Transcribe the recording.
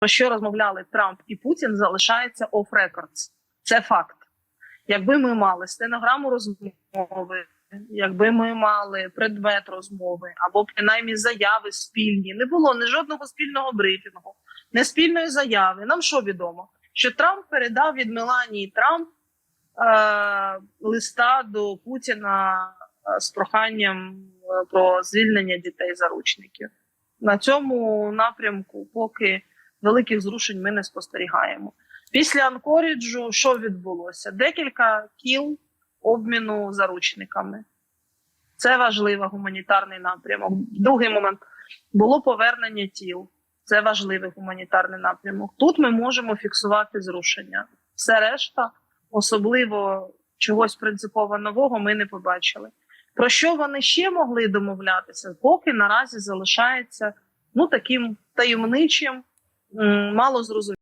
про що розмовляли Трамп і Путін, залишається off records. Це факт. Якби ми мали стенограму розмови, якби ми мали предмет розмови або принаймні заяви спільні, не було ні жодного спільного брифінгу, не спільної заяви. Нам що відомо? Що Трамп передав від Меланії Трамп е, листа до Путіна е, з проханням е, про звільнення дітей заручників. На цьому напрямку поки великих зрушень ми не спостерігаємо. Після Анкоріджу що відбулося? Декілька кіл обміну заручниками. Це важливий гуманітарний напрямок. Другий момент було повернення тіл. Це важливий гуманітарний напрямок. Тут ми можемо фіксувати зрушення. Все решта, особливо чогось принципово нового, ми не побачили. Про що вони ще могли домовлятися, поки наразі залишається ну таким таємничим, мало зрозумілим.